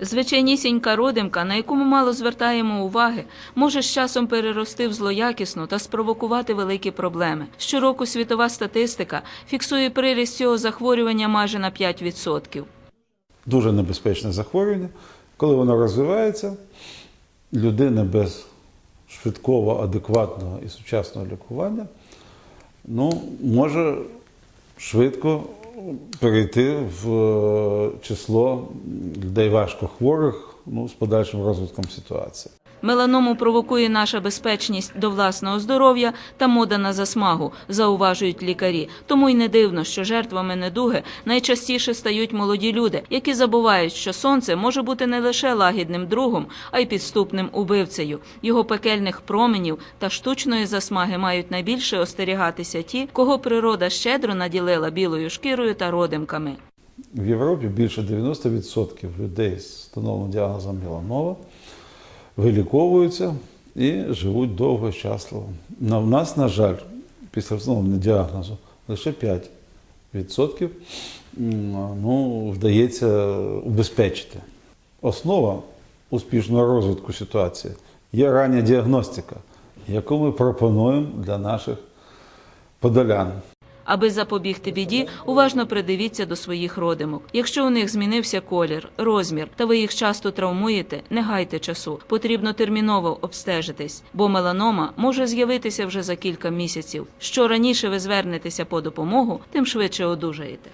Звичайнісінька родимка, на яку ми мало звертаємо уваги, може з часом перерости в злоякісну та спровокувати великі проблеми. Щороку світова статистика фіксує приріст цього захворювання майже на 5%. Дуже небезпечне захворювання. Коли воно розвивається, людина без швидкого, адекватного і сучасного лікування ну, може швидко перейти в е, число людей важко хворих ну, з подальшим розвитком ситуації. Меланому провокує наша безпечність до власного здоров'я та мода на засмагу, зауважують лікарі. Тому й не дивно, що жертвами недуги найчастіше стають молоді люди, які забувають, що сонце може бути не лише лагідним другом, а й підступним убивцею. Його пекельних променів та штучної засмаги мають найбільше остерігатися ті, кого природа щедро наділила білою шкірою та родимками. В Європі більше 90% людей з встановленим діагнозом меланома виліковуються і живуть довго і щасливо. На в нас, на жаль, після встановлення діагнозу лише 5% ну, вдається убезпечити. Основа успішного розвитку ситуації є рання діагностика, яку ми пропонуємо для наших подолян. Аби запобігти біді, уважно придивіться до своїх родимок. Якщо у них змінився колір, розмір, та ви їх часто травмуєте, не гайте часу. Потрібно терміново обстежитись, бо меланома може з'явитися вже за кілька місяців. Що раніше ви звернетеся по допомогу, тим швидше одужаєте.